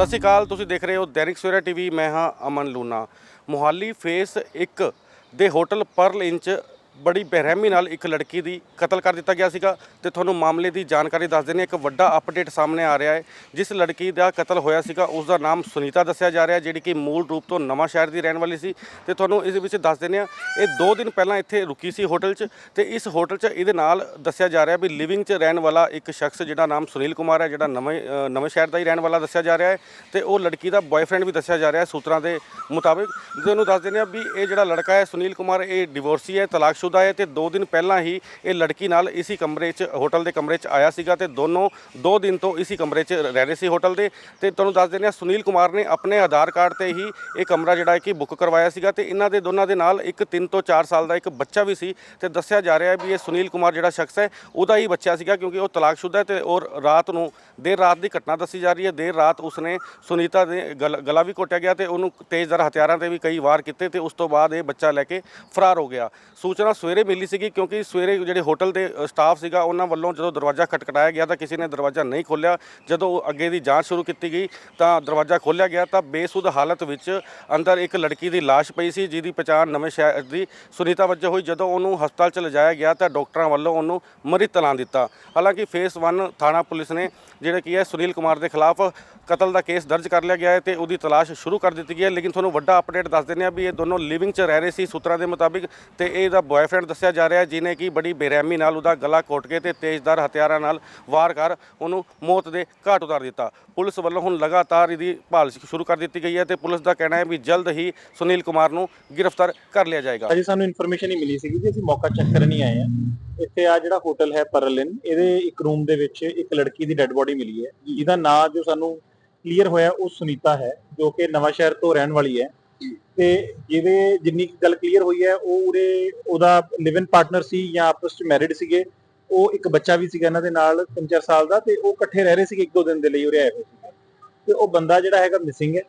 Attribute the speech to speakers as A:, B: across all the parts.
A: ਸਤਿ ਸ਼੍ਰੀ ਅਕਾਲ, ਤੁਸੀਂ ਦੇਖ ਰਹੇ ਹੋ ਦੈਨਿਕ ਸਵੇਰਾ ਟੀਵੀ, ਮੈਂ ਹਾਂ ਅਮਨ ਲੂਨਾ ਮੁਹਾਲੀ ਫੇਸ 1 ਦੇ ਹੋਟਲ ਪਰਲ ਇੰਚ ਬੜੀ ਬੇਰਹਿਮੀ ਨਾਲ ਇੱਕ ਲੜਕੀ ਦੀ ਕਤਲ ਕਰ ਦਿੱਤਾ ਗਿਆ ਸੀਗਾ ਤੇ ਤੁਹਾਨੂੰ ਮਾਮਲੇ ਦੀ ਜਾਣਕਾਰੀ ਦੱਸ ਦਿੰਦੇ ਹਾਂ। ਇੱਕ ਵੱਡਾ ਅਪਡੇਟ ਸਾਹਮਣੇ ਆ ਰਿਹਾ ਹੈ। ਜਿਸ ਲੜਕੀ ਦਾ ਕਤਲ ਹੋਇਆ ਸੀਗਾ, ਉਸ ਦਾ ਨਾਮ ਸੁਨੀਤਾ ਦੱਸਿਆ ਜਾ ਰਿਹਾ, ਜਿਹੜੀ ਕਿ ਮੂਲ ਰੂਪ ਤੋਂ ਨਵਾਂ ਸ਼ਹਿਰ ਦੀ ਰਹਿਣ ਵਾਲੀ ਸੀ। ਤੇ ਤੁਹਾਨੂੰ ਇਸ ਵਿੱਚ ਦੱਸ ਦਿੰਦੇ ਹਾਂ, ਇਹ 2 ਦਿਨ ਪਹਿਲਾਂ ਇੱਥੇ ਰੁਕੀ ਸੀ ਹੋਟਲ 'ਚ ਤੇ ਇਸ ਹੋਟਲ 'ਚ ਇਹਦੇ ਨਾਲ ਦੱਸਿਆ ਜਾ ਰਿਹਾ ਵੀ ਲਿਵਿੰਗ 'ਚ ਰਹਿਣ ਵਾਲਾ ਇੱਕ ਸ਼ਖਸ ਜਿਹੜਾ ਨਾਮ ਸੁਨੀਲ ਕੁਮਾਰ ਹੈ, ਜਿਹੜਾ ਨਵੇਂ ਨਵੇਂ ਸ਼ਹਿਰ ਦਾ ਹੀ ਰਹਿਣ ਵਾਲਾ ਦੱਸਿਆ ਜਾ ਰਿਹਾ ਹੈ ਤੇ ਉਹ ਲੜਕੀ ਦਾ ਬॉयਫ੍ਰੈਂਡ ਵੀ ਦੱਸਿਆ ਜਾ ਰਿਹਾ ਹੈ ਸੂਤਰਾਂ ਦੇ ਮੁਤਾਬਿਕ। ਤੁਹਾਨੂੰ ਦੱਸ ਦਿੰਦੇ ਹਾਂ ਵੀ ਇਹ ਜਿਹੜਾ ਲੜਕਾ ਹੈ, ਸੁਨੀਲ ਕੁਮਾਰ, ਇਹ ਡਿਵੋਰਸੀ ਹੈ, ਤਲਾਕਸ਼ੁਦਾ ਹੈ ਤੇ 2 ਦਿਨ ਪਹਿਲਾਂ ਹੀ ਇਹ ਲੜਕੀ ਨਾਲ ਇਸੀ ਕਮਰੇ 'ਚ, ਹੋਟਲ ਦੇ ਕਮਰੇ 'ਚ ਆਇਆ ਸੀਗਾ ਤੇ ਦੋਨੋਂ 2 ਦਿਨ ਤੋਂ ਇਸੀ ਕਮਰੇ 'ਚ ਰਹਿ ਰਹੇ ਸੀ ਹੋਟਲ ਦੇ। ਤੇ ਤੁਹਾਨੂੰ ਦੱਸ ਦਿੰਦੇ ਹਾਂ, ਸੁਨੀਲ ਕੁਮਾਰ ਨੇ ਆਪਣੇ ਆਧਾਰ ਕਾਰਡ ਤੇ ਹੀ ਇਹ ਕਮਰਾ ਜਿਹੜਾ ਹੈ ਕਿ ਬੁੱਕ ਕਰਵਾਇਆ ਸੀਗਾ ਤੇ ਇਹਨਾਂ ਦੇ ਦੋਨਾਂ ਦੇ ਨਾਲ ਇੱਕ 3 ਤੋਂ 4 ਸਾਲ ਦਾ ਇੱਕ ਬੱਚਾ ਵੀ ਸੀ ਤੇ ਦੱਸਿਆ ਜਾ ਰਿਹਾ ਹੈ ਵੀ ਇਹ ਸੁਨੀਲ ਕੁਮਾਰ ਜਿਹੜਾ ਸ਼ਖਸ ਹੈ, ਉਹਦਾ ਹੀ ਬੱਚਾ ਸੀਗਾ ਕਿਉਂਕਿ ਉਹ ਤਲਾਕਸ਼ੁਦਾ ਹੈ ਤੇ ਔਰ ਰਾਤ ਨੂੰ ਦੇਰ ਰਾਤ ਦੀ ਘਟਨਾ ਦੱਸੀ ਜਾ ਰਹੀ ਹੈ। ਦੇਰ ਰਾਤ ਉਸਨੇ ਸੁਨੀਤਾ ਦੇ ਗਲ- ਗਲਾ ਵੀ ਘੋਟਿਆ ਗਿਆ ਤੇ ਉਹਨੂੰ ਤੇਜ਼ਧਾਰ ਹਥਿਆਰਾਂ ਤੇ ਵੀ ਕਈ ਵਾਰ ਕੀਤੇ ਤੇ ਉਸ ਤੋਂ ਬਾਅਦ ਇਹ ਬੱਚਾ ਲੈ ਕੇ ਫਰਾਰ ਹੋ ਗਿਆ। ਸੂਚਨਾ ਸਵੇਰੇ ਮਿਲੀ ਸੀਗੀ ਕਿਉਂਕਿ ਸਵੇਰੇ ਜਿਹੜੇ ਹੋਟਲ ਦੇ ਸਟਾਫ ਸੀਗਾ, ਉਹਨਾਂ ਵੱਲੋਂ ਜਦੋਂ ਦਰਵਾਜ਼ਾ ਖਟਖਟਾਇਆ ਗਿਆ ਤਾਂ ਕਿਸੇ ਨੇ ਦਰਵਾਜ਼ਾ ਨਹੀਂ ਖੋਲ੍ਹਿਆ। ਜਦੋਂ ਅੱਗੇ ਦੀ ਜਾਂਚ ਸ਼ੁਰੂ ਕੀਤੀ ਗਈ ਤਾਂ ਦਰਵਾਜ਼ਾ ਖੋਲ੍ਹਿਆ ਗਿਆ ਤਾਂ ਬੇਸੁੱਧ ਹਾਲਤ ਵਿੱਚ ਅੰਦਰ ਇੱਕ ਲੜਕੀ ਦੀ ਲਾਸ਼ ਪਈ ਸੀ, ਜਿਹਦੀ ਪਛਾਣ ਨਵੇਂ ਸ਼ਹਿਰ ਦੀ ਸੁਨੀਤਾ ਵਜੋਂ ਹੋਈ। ਜਦੋਂ ਉਹਨੂੰ ਹਸਪਤਾਲ ਚ ਲਿਜਾਇਆ ਗਿਆ ਤਾਂ ਡਾਕਟਰਾਂ ਵੱਲੋਂ ਉਹਨੂੰ ਮ੍ਰਿਤ ਐਲਾਨ ਦਿੱਤਾ। ਹਾਲਾਂਕਿ ਫੇਸ 1 ਥਾਣਾ ਪੁਲਿਸ ਨੇ ਜਿਹੜਾ ਕੀ ਹੈ, ਸੁਨੀਲ ਕੁਮਾਰ ਦੇ ਖਿਲਾਫ ਕਤਲ ਦਾ ਕੇਸ ਦਰਜ ਕਰ ਲਿਆ ਗਿਆ ਹੈ ਤੇ ਉਹਦੀ ਤਲਾਸ਼ ਸ਼ੁਰੂ ਕਰ ਦਿੱਤੀ ਗਈ ਹੈ। ਲੇਕਿਨ ਤੁਹਾਨੂੰ ਵੱਡਾ ਅਪਡੇਟ ਦੱਸ ਦਿੰਦੇ ਆ ਵੀ ਇਹ ਦੋਨੋਂ ਲਿਵਿੰਗ 'ਚ ਰਹਿ ਰਹੇ ਸੀ। ਸੂਤਰਾਂ ਦੇ ਮੁਤਾਬਿਕ ਤੇ ਇਹ ਇਹਦਾ ਬॉयਫ੍ਰੈਂਡ ਦੱਸਿਆ ਜਾ ਰਿਹਾ ਜਿਨੇ ਕਿ ਬੜੀ ਬੇਰਹਿਮੀ ਨਾਲ ਉਹਦਾ ਗਲਾ ਘੋਟ ਕੇ ਤੇ ਤੇਜ਼ਧਾਰ ਹਥਿਆਰਾਂ ਨਾਲ ਵਾਰ ਕਰ ਉਹਨੂੰ ਮੌਤ ਦੇ ਘਾਟ ਉਤਾਰ ਦਿੱਤਾ। ਪੁਲਿਸ ਵੱਲੋਂ ਹੁਣ ਲਗਾਤਾਰ ਇਹਦੀ ਭਾਲ ਸ਼ੁਰੂ ਕਰ ਦਿੱਤੀ ਗਈ ਹੈ ਤੇ ਪੁਲਿਸ ਦਾ ਕਹਿਣਾ ਹੈ ਵੀ ਜਲਦ ਹੀ ਸੁਨੀਲ ਕੁਮਾਰ ਨੂੰ ਗ੍ਰਿਫਤਾਰ ਕਰ ਲਿਆ ਜਾਏਗਾ।
B: ਅਜੇ ਸਾਨੂੰ ਇਨਫੋਰਮੇਸ਼ਨ ਹੀ ਮਿਲੀ ਸੀਗੀ ਜੀ, ਅਸੀਂ ਮੌਕਾ ਚੈੱਕ ਕਰਨ ਹੀ ਆਏ ਆ ਇੱਥੇ ਆ ਜਿਹੜਾ ਹੋਟਲ ਹੈ ਪਰਲਿਨ, ਇਹਦੇ ਇੱਕ ਰੂਮ ਦੇ ਵਿੱਚ ਇੱਕ ਲੜਕੀ ਦੀ ਡੈੱਡ ਬੋਡੀ ਮਿਲੀ ਹੈ। ਜਿਹਦਾ ਨਾਂ ਜੋ ਸਾਨੂੰ ਕਲੀਅਰ ਹੋਇਆ ਉਹ ਸੁਨੀਤਾ ਹੈ, ਜੋ ਕਿ ਨਵਾਂ ਸ਼ਹਿਰ ਤੋਂ ਰਹਿਣ ਵਾਲੀ ਹੈ। ਤੇ ਜਿਹਦੇ ਜਿੰਨੀ ਗੱਲ ਕਲੀਅਰ ਹੋਈ ਹੈ ਉਹ ਉਰੇ ਉਹਦਾ ਲਿਵ ਇਨ ਪਾਰਟਨਰ ਸੀ ਜਾਂ ਆਪਸ ਵਿੱਚ ਮੈਰਿਡ ਸੀਗੇ ਉਹ ਇੱਕ ਬੱਚਾ ਵੀ ਸੀਗਾ ਇਹਨਾਂ ਦੇ ਨਾਲ 3-4 ਸਾਲ ਦਾ ਤੇ ਉਹ ਇਕੱਠੇ ਰਹਿ ਰਹੇ ਸੀਗੇ ਇੱਕ ਦੋ ਦਿਨ ਦੇ ਲਈ ਉਰੇ ਆਏ ਹੋਏ ਸੀਗੇ। ਤੇ ਉਹ ਬੰਦਾ ਜਿਹੜਾ ਹੈਗਾ ਮਿਸਿੰਗ ਹੈ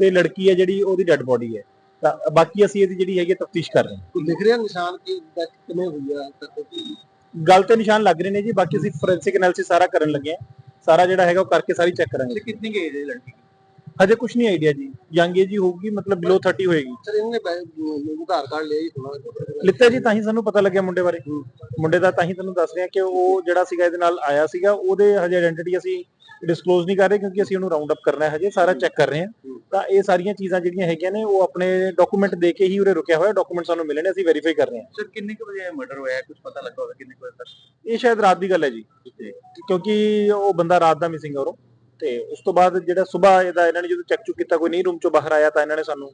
B: ਤੇ ਲੜਕੀ ਹੈ ਜਿਹੜੀ ਉਹਦੀ ਡੈੱਡ ਬੋਡੀ ਹੈ। ਤਾਂ ਬਾਕੀ ਅਸੀਂ ਇਹਦੀ ਜਿਹੜੀ ਹੈਗੀ ਤਫਤੀਸ਼ ਕਰ ਰਹੇ ਹਾਂ।
C: ਦਿਖ ਰਿਹਾ ਨਿਸ਼ਾਨ ਕਿ ਡੈਥ ਕਿਵੇਂ ਹੋਈ ਆ? ਤੱਕ
B: ਗੱਲ ਤੇ ਨਿਸ਼ਾਨ ਲੱਗ ਰਹੇ ਨੇ ਜੀ ਬਾਕੀ ਅਸੀਂ ਫੋਰੈਂਸਿਕ ਐਨਾਲਿਸਿਸ ਸਾਰਾ ਕਰਨ ਲੱਗੇ ਆ ਸਾਰਾ ਜਿਹੜਾ ਹੈਗਾ ਉਹ ਕਰਕੇ ਸਾਰੀ ਚੈੱਕ ਕਰਾਂਗੇ।
C: ਕਿੰਨੀ ਏਜ ਹੈ ਲੜਕੀ
B: ਹਜੇ ਕੁਝ ਨਹੀਂ ਆਈਡੀਆ ਜੀ। ਯੰਗ ਏਜ ਹੀ ਹੋਊਗੀ ਮਤਲਬ ਬਿਲੋ 30 ਹੋਏਗੀ।
C: ਸਰ ਇਹਨਾਂ ਨੇ ਆਧਾਰ ਕਾਰਡ ਲਿਆ ਜੀ ਥੋੜਾ
B: ਲਿੱਤਾ ਜੀ ਤਾਂ ਹੀ ਸਾਨੂੰ ਪਤਾ ਲੱਗਿਆ ਮੁੰਡੇ ਬਾਰੇ। ਮੁੰਡੇ ਦਾ ਤਾਂ ਹੀ ਤੁਹਾਨੂੰ ਦੱਸ ਰਹੇ ਹਾਂ ਕਿ ਉਹ ਜਿਹੜਾ ਸੀਗਾ ਇਹਦੇ ਨਾਲ ਆਇਆ ਸੀਗਾ ਉਹਦੇ ਹਜੇ ਆਇਡੈਂਟੀਟੀ ਅਸੀਂ ਡਿਸਕਲੋਜ਼ ਨਹੀਂ ਕਰ ਰਹੇ ਕਿਉਂਕਿ ਅਸੀਂ ਉਹਨੂੰ ਰਾਉਂਡ ਅਪ ਕਰਨਾ ਹੈ ਹਜੇ ਸਾਰਾ ਚੈੱਕ ਕਰ ਰਹੇ ਹਾਂ। ਤਾਂ ਇਹ ਸਾਰੀਆਂ ਚੀਜ਼ਾਂ ਜਿਹੜੀਆਂ ਹੈਗੀਆਂ ਨੇ ਉਹ ਆਪਣੇ ਡਾਕੂਮੈਂਟ ਦੇ ਕੇ ਹੀ ਉਰੇ ਰੁਕਿਆ ਹੋਇਆ ਡਾਕੂਮੈਂਟ ਸਾਨੂੰ ਮਿਲੇ ਨੇ ਅਸੀਂ ਵੈਰੀਫਾਈ ਕਰ ਰਹੇ ਹਾਂ।
C: ਸਰ ਕਿੰਨੇ ਕੁ ਵਜੇ ਮਰਡਰ ਹੋਇਆ ਕੁਝ ਪਤਾ ਲੱਗਾ ਹੋਵੇ ਕਿੰਨੇ ਕੁ ਵਜੇ ਤੱਕ?
B: ਇਹ ਸ਼ਾਇਦ ਰਾਤ ਦੀ ਗੱਲ ਹੈ ਜੀ। ਕਿਉਂਕਿ ਉਹ ਬੰਦਾ ਰਾਤ ਦਾ ਮਿਸਿੰਗ ਹੈ ਉਰੋਂ। ਤੇ ਉਸ ਤੋਂ ਬਾਅਦ ਜਿਹੜਾ ਸਵੇਰ ਇਹਦਾ ਇਹਨਾਂ ਨੇ ਜਦੋਂ ਚੈੱਕ ਚੁੱਕ ਕੀਤਾ ਕੋਈ ਨਹੀਂ ਰੂਮ ਚੋਂ ਬਾਹਰ ਆਇਆ ਤਾਂ ਇਹਨਾਂ ਨੇ ਸਾਨੂੰ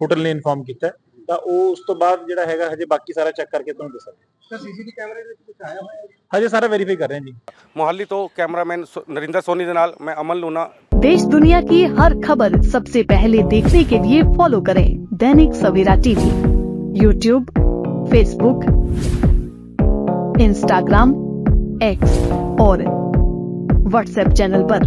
B: ਹੋਟਲ ਨੇ ਇਨਫਾਰਮ ਕੀਤਾ ਤਾਂ ਉਹ ਉਸ ਤੋਂ ਬਾਅਦ ਜਿਹੜਾ ਹੈਗਾ ਹਜੇ ਬਾਕੀ ਸਾਰਾ ਚੈੱਕ ਕਰਕੇ ਤੁਹਾਨੂੰ ਦੱਸਾਂਗੇ
C: ਸਰ ਸੀਸੀਟੀਵੀ ਕੈਮਰੇ ਦੇ ਵਿੱਚ ਕੁਝ ਆਇਆ ਹੋਇਆ ਹੈ
B: ਹਜੇ ਸਾਰਾ ਵੈਰੀਫਾਈ ਕਰ ਰਹੇ ਹਾਂ ਜੀ
A: ਮੁਹਾਲੀ ਤੋਂ ਕੈਮਰਾਮੈਨ ਸੁ- ਨਰਿੰਦਰ ਸੋਨੀ ਦੇ ਨਾਲ ਮੈਂ ਅਮਨ ਲੂਨਾ
D: देश दुनिया की हर खबर सबसे पहले देखने के लिए फॉलो करें Dainik Savera TV YouTube Facebook Instagram X और व्हाट्सएप चैनल पर।